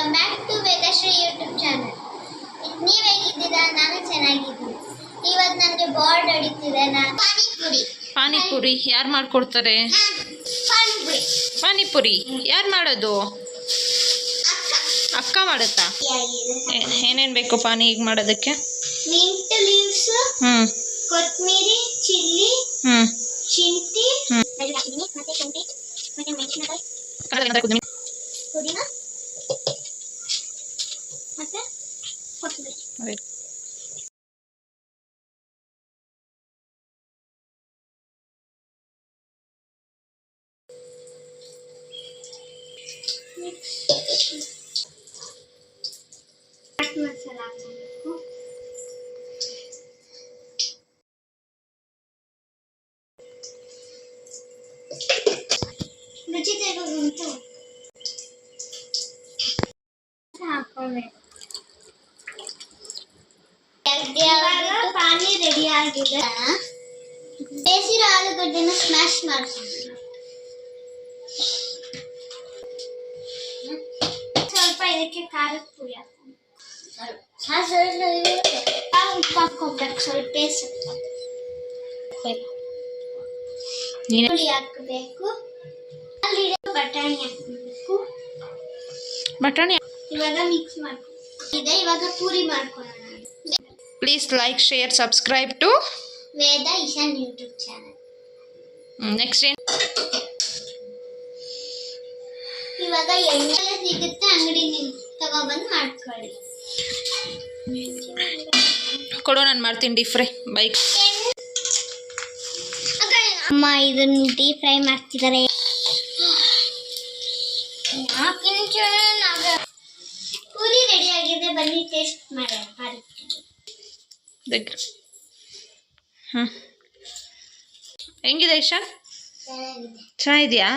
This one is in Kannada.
Welcome back to Vedashree YouTube channel ನೀವು ಹೇಗಿದ್ದೀರಾ? ನಾನು ಚೆನ್ನಾಗಿದ್ದೀನಿ. ಇವತ್ತು ನನಗೆ ಬಾರ್ಡ್ ಹೊಡಿತಿದೆ. ನಾನು ಪಾನಿಪುರಿ. ಪಾನಿಪುರಿ ಯಾರು ಮಾಡ್ಕೊಡ್ತಾರೆ? ಪಾನಿಪುರಿ. ಪಾನಿಪುರಿ. ಯಾರು ಮಾಡೋದು? ಅಕ್ಕ. ಮಾಡುತ್ತಾ? ಏನೇನು ಬೇಕು ಪಾನಿ ಈಗ ಮಾಡೋದಕ್ಕೆ? ಮಿಂಟ್ ಲೀವ್ಸ್ ಹ್ಞೂ ಕೊತ್ತಂಬರಿ ಚಿಲ್ಲಿ ಹ್ಞೂ ಶುಂಠಿ. ಮತ್ತೆ ಮತ್ತೆ ಮೆಣಸಿನಕಾಯಿ ಪುದೀನ ಮತ್ತೆ ಕೊತ್ತಂಬರಿ ಚಾಟ್ ಮಸಾಲ ಹಾಕಬೇಕು ರುಚಿ ತೆಗೆದುಂಟು ಹಾಕೋಬೇಕು ಇವಾಗ ಪಾನಿ ರೆಡಿ ಆಗಿದೆ. ಬೇಸಿರೋ ಆಲೂಗಡ್ಡೆನ ಸ್ಮ್ಯಾಶ್ ಮಾಡ್ತೀನಿ. ಸ್ವಲ್ಪ ಇದಕ್ಕೆ ಖಾರದ ಪುಡಿ ಉಪ್ಪು ಹಾಕೋಬೇಕು ಸ್ವಲ್ಪ ಹುಳಿ ಹಾಕಬೇಕು. ಅಲ್ಲಿ ಬಟಾಣಿ ಹಾಕಬೇಕು. ಬಟಾಣಿ ಇವಾಗ ಮಿಕ್ಸ್ ಮಾಡ್ಕೊ ಇದೆ ಇವಾಗ ಪೂರಿ ಮಾಡ್ಕೊಳ್ಳೋಣ please like share subscribe to Veda Ishan YouTube channel next ಏನು ಇವಾಗ ಎಣ್ಣೆ ಸಿಗುತ್ತೆ ಅಂಗಡಿನಿಂದ ತಗೊಬಂದು ಮಾಡ್ಕೊಳ್ಳಿ. ಕೊಡು ನಾನು ಮಾಡ್ತೀನಿ ಡೀಪ್ ಫ್ರೈ ಬೈಕ್ ಅಮ್ಮ ಇದನ್ನ ಡೀಪ್ ಫ್ರೈ ಮಾಡ್ತಿದ್ದಾರೆ ಪೂರಿ ರೆಡಿ ಆಗಿದೆ ಬನ್ನಿ ಟೇಸ್ಟ್ ಮಾಡೋಣ ಪಾನಿಪುರಿ. దగ్గర ಹ್ಞೂ ಹೆಂಗಿದೆ ಇಶಾನ್ ಚೆನ್ನಾಗಿದೆ ಚೆನ್ನಾಗಿದೆಯಾ